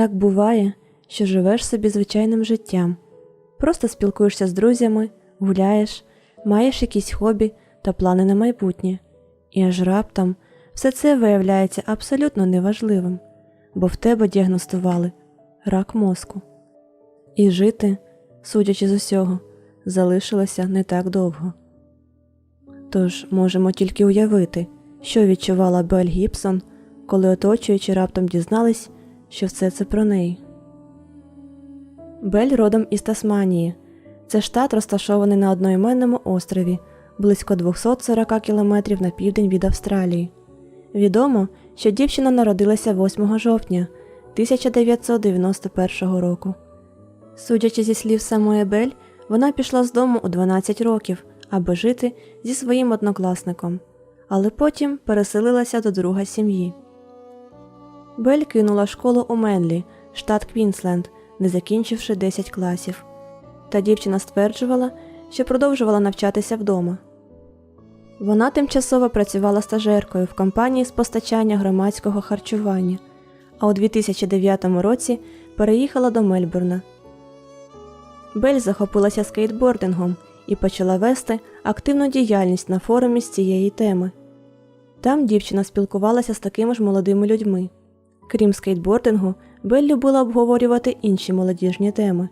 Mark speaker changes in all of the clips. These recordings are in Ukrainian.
Speaker 1: Так буває, що живеш собі звичайним життям, просто спілкуєшся з друзями, гуляєш, маєш якісь хобі та плани на майбутнє, і аж раптом все це виявляється абсолютно неважливим, бо в тебе діагностували рак мозку. І жити, судячи з усього, залишилося не так довго. Тож можемо тільки уявити, що відчувала Бель Гібсон, коли оточуючи раптом дізнались, що все це про неї. Бель родом із Тасманії. Це штат, розташований на одноіменному острові, близько 240 кілометрів на південь від Австралії. Відомо, що дівчина народилася 8 жовтня 1991 року. Судячи зі слів самої Бель, вона пішла з дому у 12 років, аби жити зі своїм однокласником, але потім переселилася до друга сім'ї. Бель кинула школу у Менлі, штат Квінсленд, не закінчивши 10 класів. Та дівчина стверджувала, що продовжувала навчатися вдома. Вона тимчасово працювала стажеркою в компанії з постачання громадського харчування, а у 2009 році переїхала до Мельбурна. Бель захопилася скейтбордингом і почала вести активну діяльність на форумі з цієї теми. Там дівчина спілкувалася з такими ж молодими людьми. Крім скейтбордингу, Бель любила обговорювати інші молодіжні теми.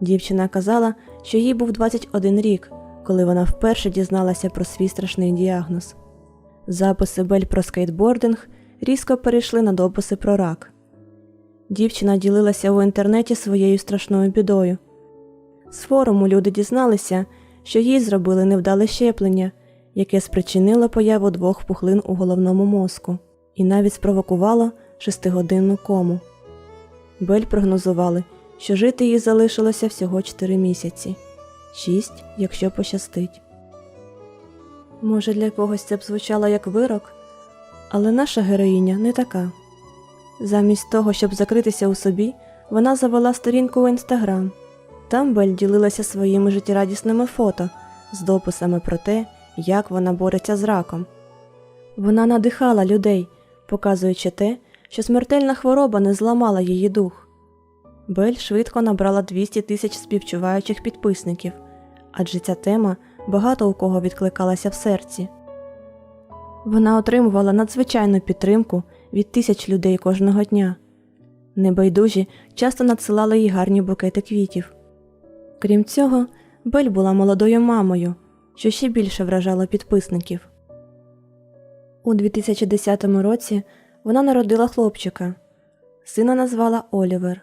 Speaker 1: Дівчина казала, що їй був 21 рік, коли вона вперше дізналася про свій страшний діагноз. Записи Бель про скейтбординг різко перейшли на дописи про рак. Дівчина ділилася у інтернеті своєю страшною бідою. З форуму люди дізналися, що їй зробили невдале щеплення, яке спричинило появу двох пухлин у головному мозку і навіть спровокувало шестигодинну кому. Бель прогнозували, що жити їй залишилося всього 4 місяці, 6, якщо пощастить. Може, для когось це б звучало як вирок, але наша героїня не така. Замість того, щоб закритися у собі, вона завела сторінку у інстаграм. Там Бель ділилася своїми життєрадісними фото з дописами про те, як вона бореться з раком. Вона надихала людей, показуючи те, що смертельна хвороба не зламала її дух. Бель швидко набрала 200 тисяч співчуваючих підписників, адже ця тема багато у кого відкликалася в серці. Вона отримувала надзвичайну підтримку від тисяч людей кожного дня. Небайдужі часто надсилали їй гарні букети квітів. Крім цього, Бель була молодою мамою, що ще більше вражало підписників. У 2010 році вона народила хлопчика. Сина назвала Олівер.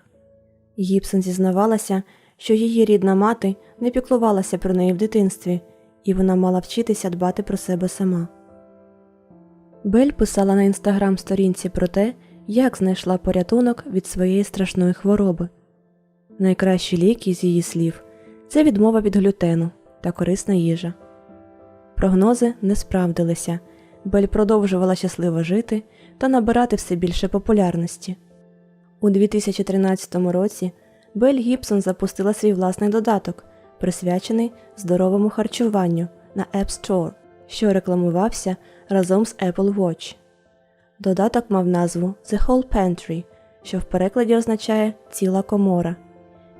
Speaker 1: Гібсон зізнавалася, що її рідна мати не піклувалася про неї в дитинстві, і вона мала вчитися дбати про себе сама. Бель писала на інстаграм сторінці про те, як знайшла порятунок від своєї страшної хвороби. Найкращі ліки, з її слів, це відмова від глютену та корисна їжа. Прогнози не справдилися. Бель продовжувала щасливо жити та набирати все більше популярності. У 2013 році Бель Гібсон запустила свій власний додаток, присвячений здоровому харчуванню на App Store, що рекламувався разом з Apple Watch. Додаток мав назву The Whole Pantry, що в перекладі означає ціла комора.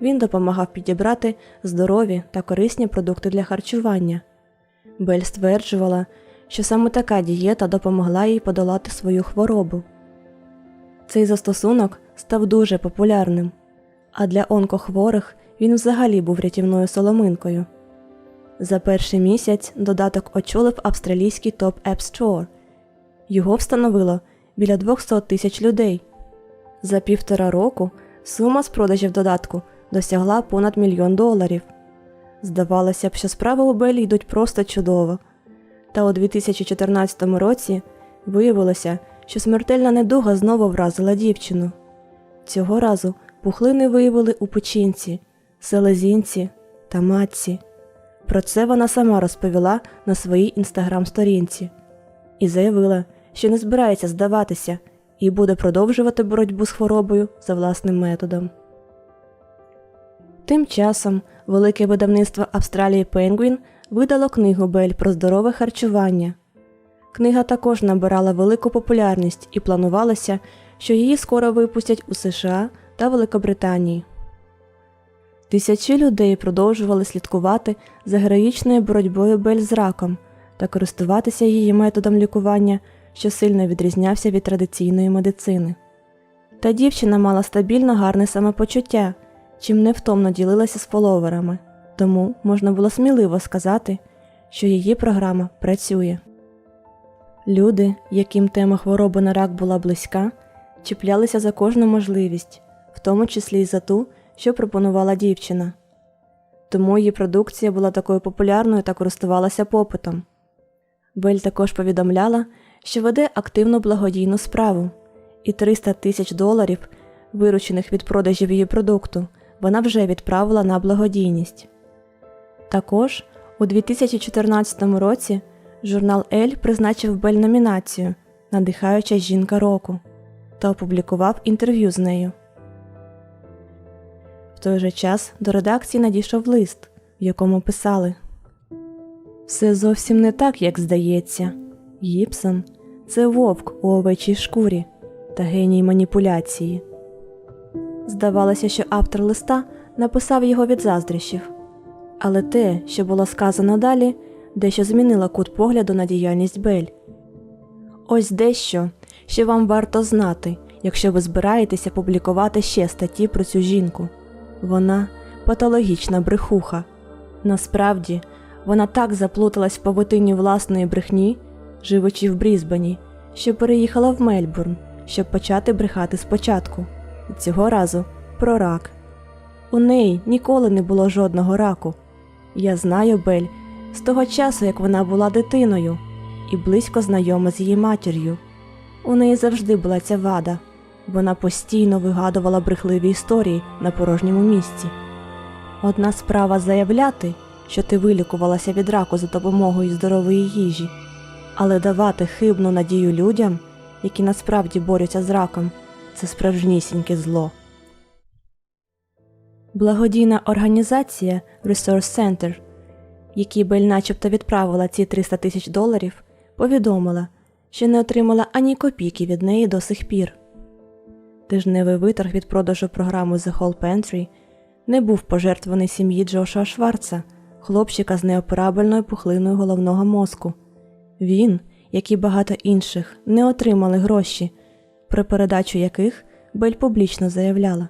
Speaker 1: Він допомагав підібрати здорові та корисні продукти для харчування. Бель стверджувала, що саме така дієта допомогла їй подолати свою хворобу. Цей застосунок став дуже популярним, а для онкохворих він взагалі був рятівною соломинкою. За перший місяць додаток очолив австралійський топ App Store. Його встановило біля 200 тисяч людей. За півтора року сума з продажів додатку досягла понад мільйон доларів. Здавалося б, що справи у Белі йдуть просто чудово. Та у 2014 році виявилося, що смертельна недуга знову вразила дівчину. Цього разу пухлини виявили у печінці, селезінці та матці. Про це вона сама розповіла на своїй інстаграм-сторінці і заявила, що не збирається здаватися і буде продовжувати боротьбу з хворобою за власним методом. Тим часом велике видавництво Австралії Penguin видало книгу Бель про здорове харчування. Книга також набирала велику популярність і планувалося, що її скоро випустять у США та Великобританії. Тисячі людей продовжували слідкувати за героїчною боротьбою Бель з раком та користуватися її методом лікування, що сильно відрізнявся від традиційної медицини. Та дівчина мала стабільно гарне самопочуття, чим невтомно ділилася з фоловерами, тому можна було сміливо сказати, що її програма працює. Люди, яким тема хвороби на рак була близька, чіплялися за кожну можливість, в тому числі й за ту, що пропонувала дівчина. Тому її продукція була такою популярною та користувалася попитом. Бель також повідомляла, що веде активну благодійну справу, і 300 тисяч доларів, виручених від продажів її продукту, вона вже відправила на благодійність. Також у 2014 році журнал Ель призначив Бель номінацію Надихаюча жінка року та опублікував інтерв'ю з нею. В той же час до редакції надійшов лист, в якому писали Все зовсім не так, як здається. Гіпсон це вовк у овечій шкурі та геній маніпуляції. Здавалося, що автор листа написав його від заздрощів, але те, що було сказано далі, дещо змінило кут погляду на діяльність Бель. Ось дещо, що вам варто знати, якщо ви збираєтеся публікувати ще статті про цю жінку. Вона патологічна брехуха. Насправді, вона так заплуталась в павутині власної брехні, живучи в Брізбені, що переїхала в Мельбурн, щоб почати брехати спочатку. Цього разу про рак. У неї ніколи не було жодного раку. Я знаю Бель з того часу, як вона була дитиною, і близько знайома з її матір'ю. У неї завжди була ця вада. Вона постійно вигадувала брехливі історії на порожньому місці. Одна справа заявляти, що ти вилікувалася від раку за допомогою здорової їжі, але давати хибну надію людям, які насправді борються з раком, це справжнісіньке зло. Благодійна організація Resource Center, якій Бель начебто відправила ці 300 тисяч доларів, повідомила, що не отримала ані копійки від неї до сих пір. Тижневий виторг від продажу програми The Whole Pantry не був пожертваний сім'ї Джошуа Шварца, хлопчика з неоперабельною пухлиною головного мозку. Він, як і багато інших, не отримали гроші, про передачу яких Бель публічно заявляла.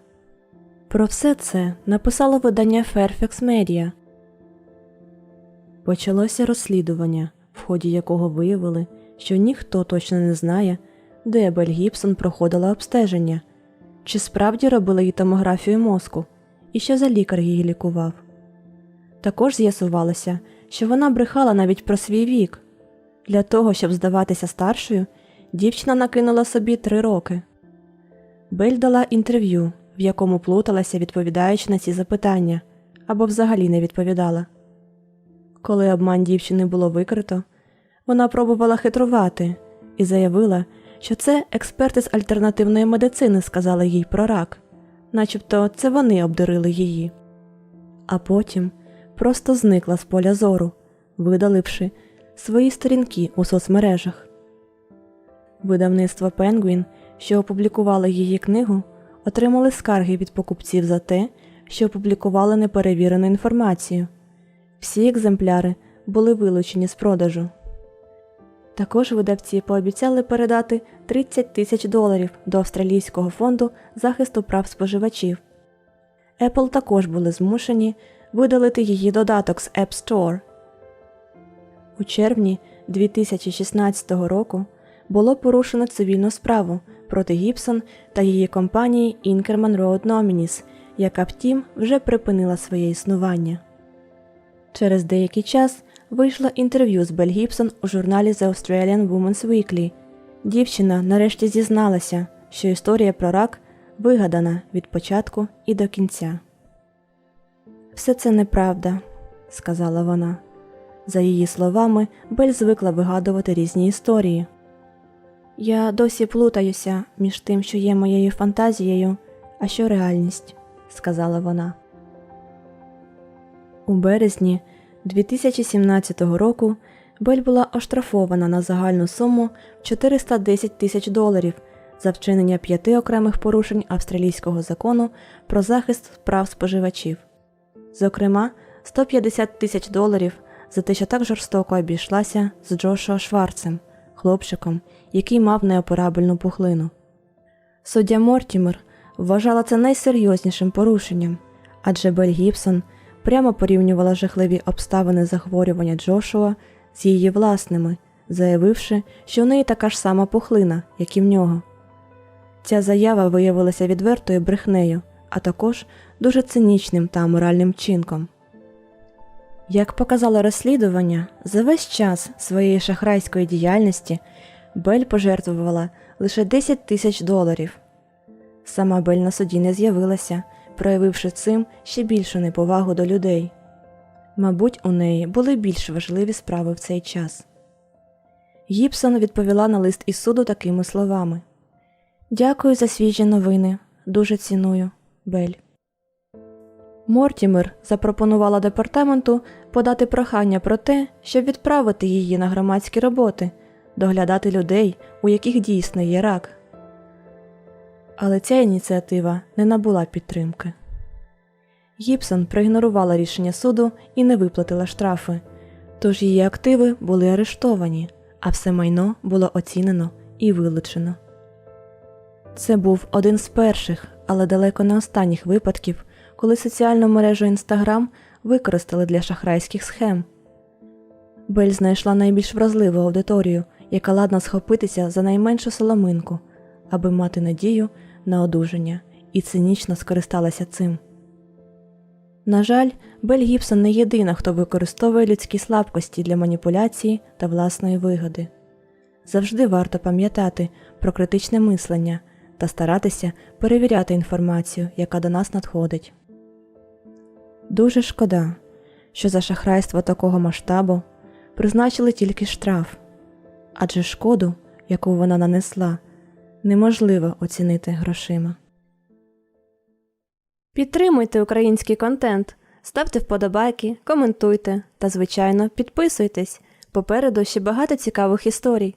Speaker 1: Про все це написало видання Fairfax Media. Почалося розслідування, в ході якого виявили, що ніхто точно не знає, де Бель Гібсон проходила обстеження, чи справді робили їй томографію мозку, і що за лікар її лікував. Також з'ясувалося, що вона брехала навіть про свій вік. Для того, щоб здаватися старшою, дівчина накинула собі три роки. Бель дала інтерв'ю, в якому плуталася, відповідаючи на ці запитання, або взагалі не відповідала. Коли обман дівчини було викрито, вона пробувала хитрувати і заявила, що це експерти з альтернативної медицини сказали їй про рак, начебто це вони обдурили її. А потім просто зникла з поля зору, видаливши свої сторінки у соцмережах. Видавництво Пенгвін, що опублікувало її книгу, отримали скарги від покупців за те, що опублікували неперевірену інформацію. Всі екземпляри були вилучені з продажу. Також видавці пообіцяли передати 30 тисяч доларів до Австралійського фонду захисту прав споживачів. Apple також були змушені видалити її додаток з App Store. У червні 2016 року було порушено цивільну справу проти Гібсон та її компанії Inkerman Road Nominees, яка втім вже припинила своє існування. Через деякий час вийшло інтерв'ю з Бель Гібсон у журналі The Australian Women's Weekly. Дівчина нарешті зізналася, що історія про рак вигадана від початку і до кінця. Все це неправда, сказала вона. За її словами, Бель звикла вигадувати різні історії. Я досі плутаюся між тим, що є моєю фантазією, а що реальність, сказала вона. У березні 2017 року Бель була оштрафована на загальну суму 410 тисяч доларів за вчинення п'яти окремих порушень австралійського закону про захист прав споживачів. Зокрема, 150 тисяч доларів за те, що так жорстоко обійшлася з Джошуа Шварцем, хлопчиком, який мав неоперабельну пухлину. Суддя Мортімер вважала це найсерйознішим порушенням, адже Бель Гібсон прямо порівнювала жахливі обставини захворювання Джошуа з її власними, заявивши, що в неї така ж сама пухлина, як і в нього. Ця заява виявилася відвертою брехнею, а також дуже цинічним та аморальним чинком. Як показало розслідування, за весь час своєї шахрайської діяльності Бель пожертвувала лише 10 тисяч доларів. Сама Бель на суді не з'явилася, проявивши цим ще більшу неповагу до людей. Мабуть, у неї були більш важливі справи в цей час. Гібсон відповіла на лист із суду такими словами: Дякую за свіжі новини. Дуже ціную, Бель. Мортімер запропонувала департаменту подати прохання про те, щоб відправити її на громадські роботи, доглядати людей, у яких дійсно є рак. Але ця ініціатива не набула підтримки. Гібсон проігнорувала рішення суду і не виплатила штрафи, тож її активи були арештовані, а все майно було оцінено і вилучено. Це був один з перших, але далеко не останніх випадків, коли соціальну мережу Instagram використали для шахрайських схем. Бель знайшла найбільш вразливу аудиторію, яка ладна схопитися за найменшу соломинку, аби мати надію на одужання, і цинічно скористалася цим. На жаль, Бель Гібсон не єдина, хто використовує людські слабкості для маніпуляції та власної вигоди. Завжди варто пам'ятати про критичне мислення та старатися перевіряти інформацію, яка до нас надходить. Дуже шкода, що за шахрайство такого масштабу призначили тільки штраф, адже шкоду, яку вона нанесла, неможливо оцінити грошима. Підтримуйте український контент, ставте вподобайки, коментуйте та, звичайно, підписуйтесь. Попереду ще багато цікавих історій.